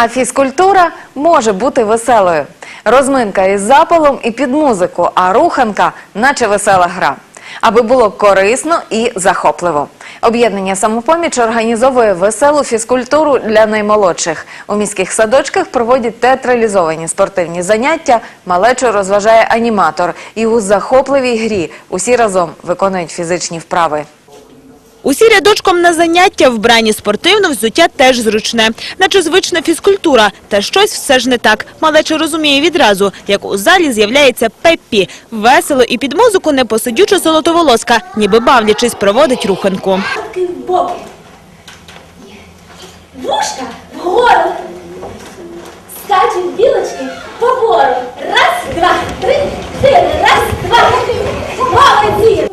А фізкультура може бути веселою. Розминка із запалом і під музику, а руханка наче весела гра. Аби було корисно і захопливо. Об'єднання самопоміч організовує веселу фізкультуру для наймолодших. У міських садочках проводять театралізовані спортивні заняття. Малечу розважає аніматор. І у захопливій грі усі разом виконують фізичні вправи. Усі рядочком на заняття вбрані спортивно, взуття теж зручне. Наче звична фізкультура. Та щось все ж не так. Малеча розуміє відразу, як у залі з'являється Пеппі. Весело і під музику непосидюча золотоволоска, ніби бавлячись, проводить руханку. Боки. Вушка вгору. Скачуть білочки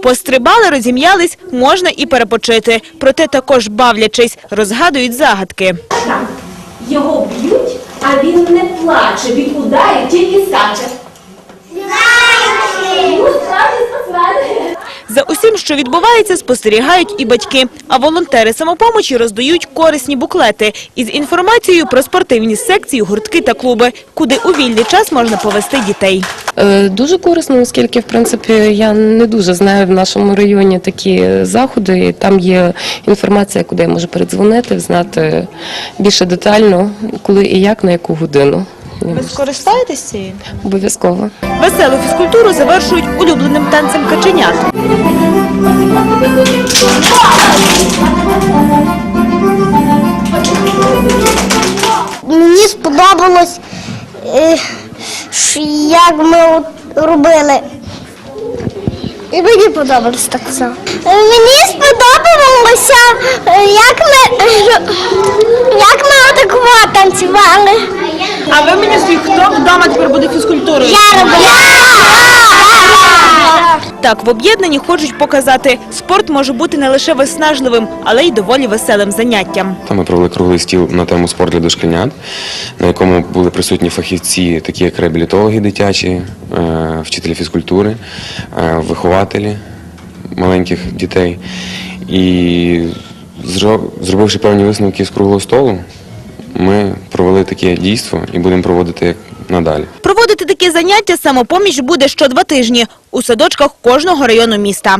Пострибали, розім'ялись, можна і перепочити. Проте також бавлячись, розгадують загадки. Його б'ють, а він не плаче від ударів, тільки скаче. Що відбувається, спостерігають і батьки. А волонтери самопомочі роздають корисні буклети із інформацією про спортивні секції, гуртки та клуби, куди у вільний час можна повести дітей. Е, Дуже корисно, оскільки в принципі я не дуже знаю в нашому районі такі заходи. І Там є інформація, куди я можу передзвонити, знати більше детально, коли і як, на яку годину. Ви скористаєтесь цією? Обов'язково. Веселу фізкультуру завершують улюбленим танцем каченят. Мені сподобалось, е, як ми робили. І мені подобалось так само. Мені сподобалося, е, як ми, як ми отаково танцювали. А ви мені скажіть, хто вдома тепер буде фізкультурою? Я робила. Так, в об'єднанні хочуть показати, спорт може бути не лише виснажливим, але й доволі веселим заняттям. Ми провели круглий стіл на тему спорт для дошкільнят, на якому були присутні фахівці, такі як реабілітологи дитячі, е, вчителі фізкультури, е, вихователі маленьких дітей. І зробивши певні висновки з круглого столу, ми провели таке дійство і будемо проводити надалі. Проводити такі заняття самопоміч буде що два тижні у садочках кожного району міста.